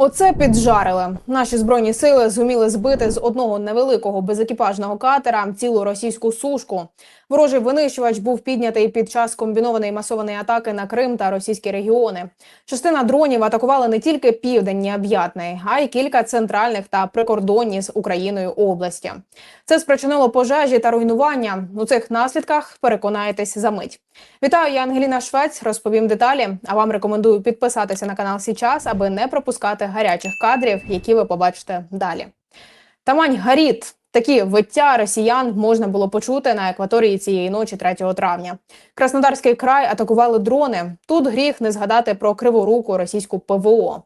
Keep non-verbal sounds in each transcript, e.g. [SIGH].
Оце піджарили. Наші збройні сили зуміли збити з одного невеликого безекіпажного катера цілу російську сушку. Ворожий винищувач був піднятий під час комбінованої масованої атаки на Крим та російські регіони. Частина дронів атакували не тільки південні Аб'ятний, а й кілька центральних та прикордонні з Україною області. Це спричинило пожежі та руйнування. У цих наслідках переконаєтесь за мить. Вітаю, я Ангеліна Швець. Розповім деталі. А вам рекомендую підписатися на канал Січас, аби не пропускати гарячих кадрів, які ви побачите далі. Тамань Гаріт. Такі виття росіян можна було почути на екваторії цієї ночі, 3 травня. Краснодарський край атакували дрони. Тут гріх не згадати про криворуку російську ПВО.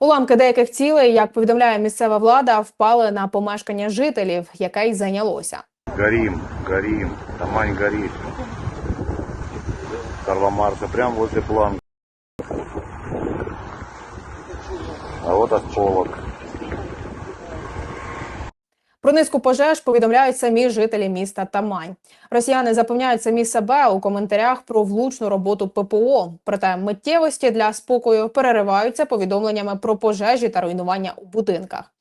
Уламки деяких цілей, як повідомляє місцева влада, впали на помешкання жителів, яке й зайнялося. Горим, горим, Тамань горит. Карла Марса прямо возле планки. А вот осколок. Про низку пожеж повідомляють самі жителі міста Тамань. Росіяни запевняють самі себе у коментарях про влучну роботу ППО. Проте миттєвості для спокою перериваються повідомленнями про пожежі та руйнування у будинках.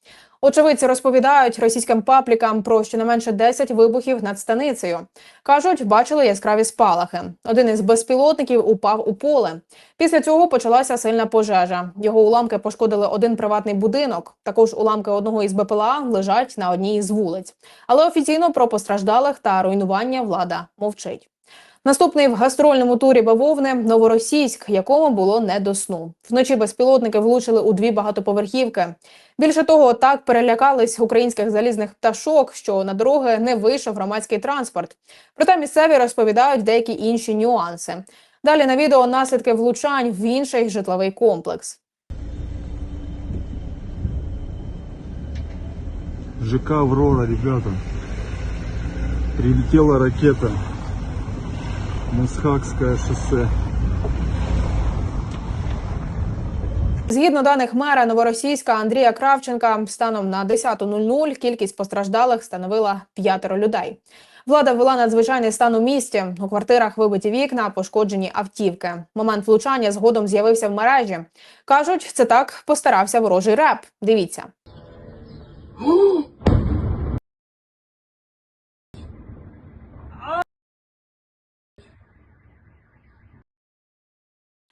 Очевидці розповідають російським паблікам про щонайменше 10 вибухів над станицею. Кажуть, бачили яскраві спалахи. Один із безпілотників упав у поле. Після цього почалася сильна пожежа. Його уламки пошкодили один приватний будинок. Також уламки одного із БПЛА лежать на одній із вулиць. Але офіційно про постраждалих та руйнування влада мовчить. Наступний в гастрольному турі бавовни Новоросійськ, якому було не до сну. Вночі безпілотники влучили у дві багатоповерхівки. Більше того, так перелякались українських залізних пташок, що на дороги не вийшов громадський транспорт. Проте місцеві розповідають деякі інші нюанси. Далі на відео наслідки влучань в інший житловий комплекс. ЖК Аврора, ребята. Прилетела ракета. Мусхакское шоссе. Згідно даних мера Новоросійська Андрія Кравченка, станом на 10.00 кількість постраждалих становила п'ятеро людей. Влада ввела надзвичайний стан у місті. У квартирах вибиті вікна, пошкоджені автівки. Момент влучання згодом з'явився в мережі. Кажуть, це так постарався ворожий реп. Дивіться. [GASPS] [GASPS]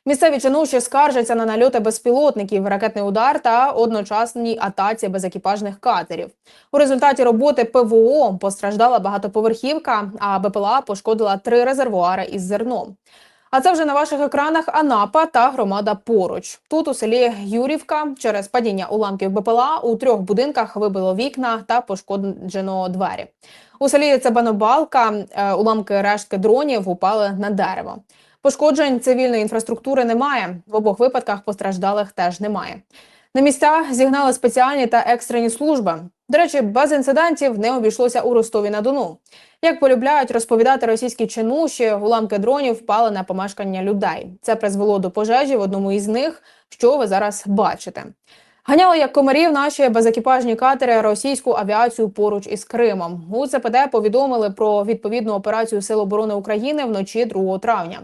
Місцеві чинуші скаржаться на нальоти безпілотників, ракетний удар та одночасній атаці безекіпажних катерів. У результаті роботи ПВО постраждала багатоповерхівка, а БПЛА пошкодила три резервуари із зерном. А це вже на ваших екранах Анапа та громада поруч. Тут у селі Юрівка через падіння уламків БПЛА у трьох будинках вибило вікна та пошкоджено двері. У селі Цебанобалка е, уламки рештки дронів упали на дерево. Пошкоджень цивільної інфраструктури немає. В обох випадках постраждалих теж немає. На місця зігнали спеціальні та екстрені служби. До речі, без інцидентів не обійшлося у Ростові на Дону. Як полюбляють розповідати російські чинуші, уламки дронів впали на помешкання людей. Це призвело до пожежі в одному із них, що ви зараз бачите. Ганяли як комарів наші безекіпажні катери російську авіацію поруч із Кримом. У ЦПД повідомили про відповідну операцію Сил оборони України вночі 2 травня.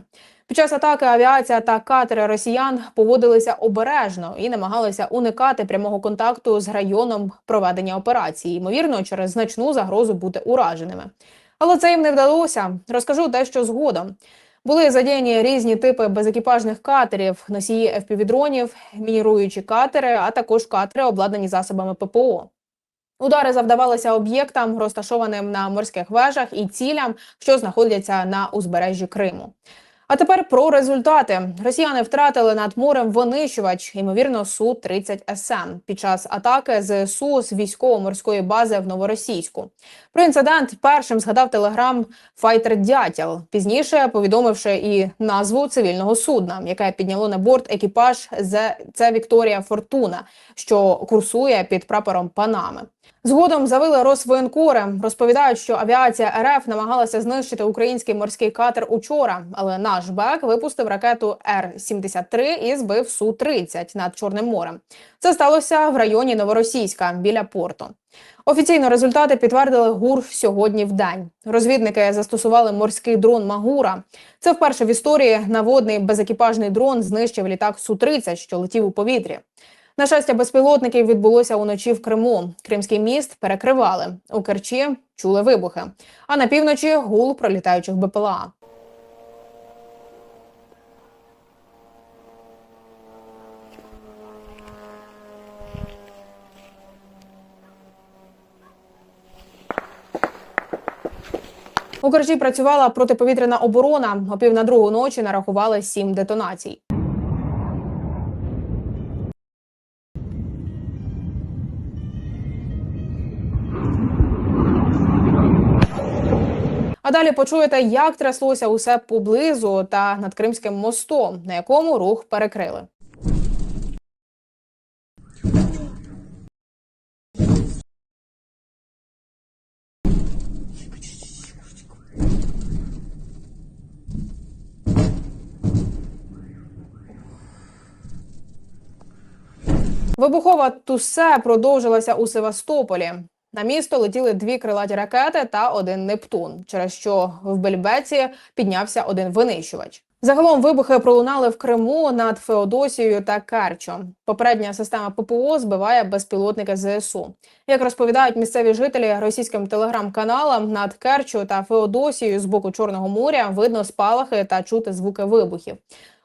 Під час атаки авіація та катери росіян поводилися обережно і намагалися уникати прямого контакту з районом проведення операції, ймовірно, через значну загрозу бути ураженими. Але це їм не вдалося. Розкажу дещо згодом. Були задіяні різні типи безекіпажних катерів, носії FPV-дронів, мініруючі катери, а також катери, обладнані засобами ППО. Удари завдавалися об'єктам, розташованим на морських вежах і цілям, що знаходяться на узбережжі Криму. А тепер про результати. Росіяни втратили над морем винищувач, ймовірно, су 30 СМ під час атаки ЗСУ з військово-морської бази в Новоросійську. Про інцидент першим згадав телеграм Файтер Дятел, пізніше повідомивши і назву цивільного судна, яке підняло на борт екіпаж з це Вікторія Фортуна, що курсує під прапором Панами. Згодом завили Росвоєнкори. Розповідають, що авіація РФ намагалася знищити український морський катер учора, але наш БЕК випустив ракету Р-73 і збив су 30 над Чорним морем. Це сталося в районі Новоросійська біля порту. Офіційно результати підтвердили ГУР сьогодні в день. Розвідники застосували морський дрон Магура. Це вперше в історії наводний безекіпажний дрон знищив літак Су 30 що летів у повітрі. Нашестя безпілотників відбулося уночі в Криму. Кримський міст перекривали. У Керчі чули вибухи. А на півночі гул пролітаючих БПЛА. У Керчі працювала протиповітряна оборона. О пів на другу ночі нарахували сім детонацій. А далі почуєте, як тряслося усе поблизу та над Кримським мостом, на якому рух перекрили. Вибухова тусе продовжилася у Севастополі. На місто летіли дві крилаті ракети та один Нептун, через що в Бельбеці піднявся один винищувач. Загалом вибухи пролунали в Криму над Феодосією та Керчо. Попередня система ППО збиває безпілотники ЗСУ. Як розповідають місцеві жителі російським телеграм-каналам над Керчу та Феодосією з боку Чорного моря видно спалахи та чути звуки вибухів.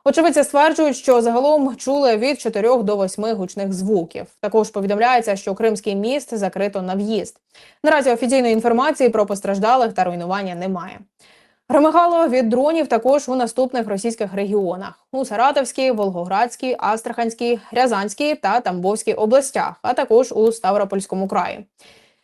Очевидці стверджують, що загалом чули від 4 до 8 гучних звуків. Також повідомляється, що Кримський міст закрито на в'їзд. Наразі офіційної інформації про постраждалих та руйнування немає. Громихало від дронів також у наступних російських регіонах: у Саратовській, Волгоградській, Астраханській, Рязанській та Тамбовській областях, а також у Ставропольському краї.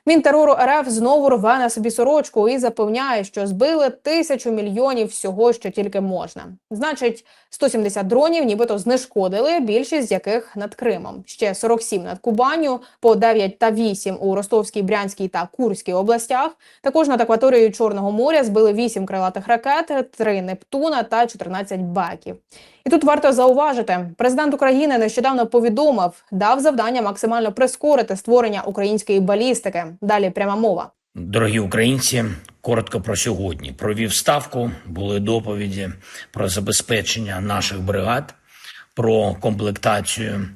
Мінтерору РФ знову рве на собі сорочку і запевняє, що збили тисячу мільйонів всього, що тільки можна. Значить, 170 дронів нібито знешкодили, більшість з яких над Кримом. Ще 47 над Кубаню, по 9 та 8 у Ростовській, Брянській та Курській областях. Також над акваторією Чорного моря збили 8 крилатих ракет, 3 Нептуна та 14 баків. І тут варто зауважити, президент України нещодавно повідомив, дав завдання максимально прискорити створення української балістики. Далі пряма мова. Дорогі українці, коротко про сьогодні. Провів ставку, були доповіді про забезпечення наших бригад, про комплектацію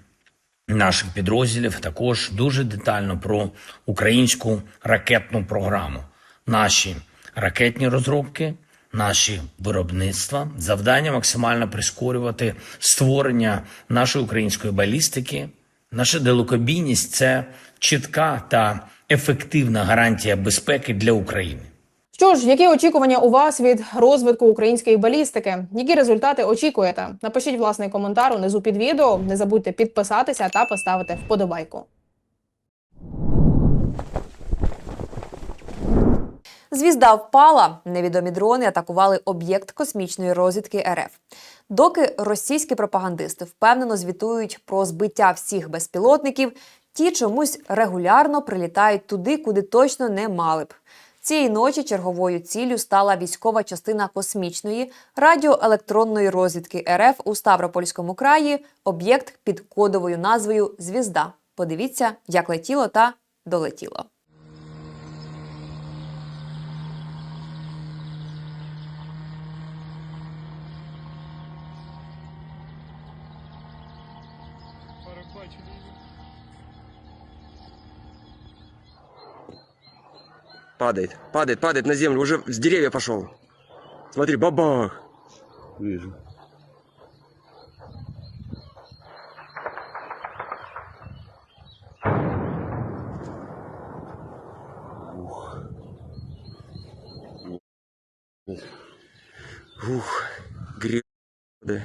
наших підрозділів. Також дуже детально про українську ракетну програму, наші ракетні розробки, наші виробництва. Завдання максимально прискорювати створення нашої української балістики. Наша далекобійність це чітка та ефективна гарантія безпеки для України. Що ж, які очікування у вас від розвитку української балістики? Які результати очікуєте? Напишіть власний коментар унизу під відео. Не забудьте підписатися та поставити вподобайку. Звізда впала. Невідомі дрони атакували об'єкт космічної розвідки РФ. Доки російські пропагандисти впевнено звітують про збиття всіх безпілотників, ті чомусь регулярно прилітають туди, куди точно не мали б. Цієї ночі черговою ціллю стала військова частина космічної радіоелектронної розвідки РФ у Ставропольському краї, об'єкт під кодовою назвою Звізда. Подивіться, як летіло та долетіло. Падает, падает, падает на землю, уже с деревья пошел. Смотри, бабах. Вижу. Ух, грибы.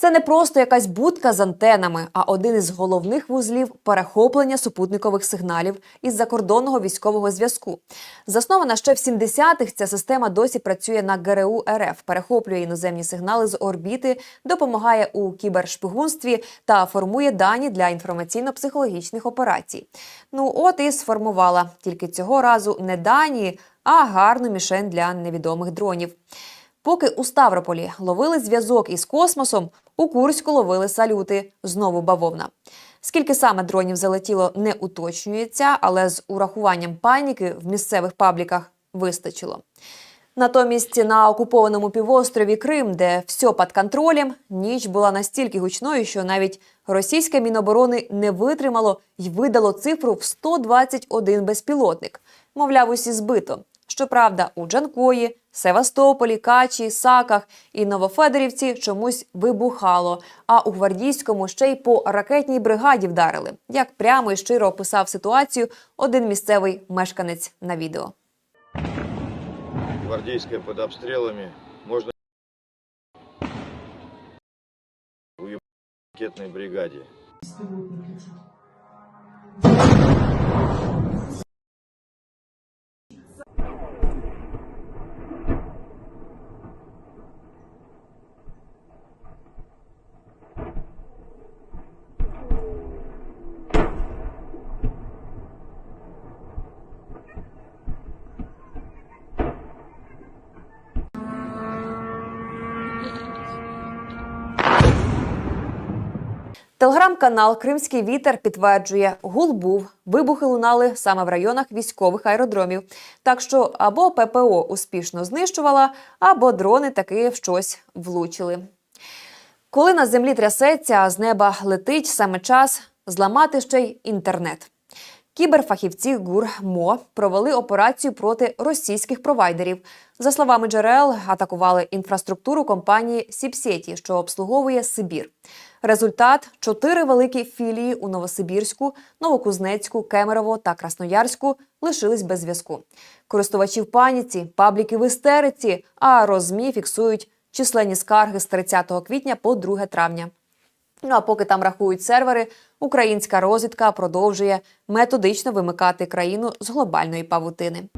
Це не просто якась будка з антенами, а один із головних вузлів перехоплення супутникових сигналів із закордонного військового зв'язку. Заснована ще в 70-х, ця система досі працює на ГРУ РФ, перехоплює іноземні сигнали з орбіти, допомагає у кібершпигунстві та формує дані для інформаційно-психологічних операцій. Ну от і сформувала тільки цього разу не дані, а гарну мішень для невідомих дронів. Поки у Ставрополі ловили зв'язок із космосом, у Курську ловили салюти. Знову бавовна. Скільки саме дронів залетіло, не уточнюється, але з урахуванням паніки в місцевих пабліках вистачило. Натомість на окупованому півострові Крим, де все під контролем, ніч була настільки гучною, що навіть Російське міноборони не витримало й видало цифру в 121 безпілотник. Мовляв, усі збито. Щоправда, у Джанкої, Севастополі, Качі, Саках і Новофедорівці чомусь вибухало. А у гвардійському ще й по ракетній бригаді вдарили. Як прямо і щиро описав ситуацію один місцевий мешканець на відео. гвардейская под обстрелами. Можно уебать в ракетной Телеграм-канал Кримський вітер підтверджує, гул був, вибухи лунали саме в районах військових аеродромів. Так що або ППО успішно знищувала, або дрони таки щось влучили. Коли на землі трясеться, а з неба летить саме час зламати ще й інтернет. Кіберфахівці ГУР МО провели операцію проти російських провайдерів. За словами джерел, атакували інфраструктуру компанії Сіпсеті, що обслуговує Сибір. Результат чотири великі філії у Новосибірську, Новокузнецьку, Кемерово та Красноярську лишились без зв'язку. Користувачі в паніці, пабліки в істериці, а розмі фіксують численні скарги з 30 квітня по 2 травня. Ну а поки там рахують сервери, українська розвідка продовжує методично вимикати країну з глобальної павутини.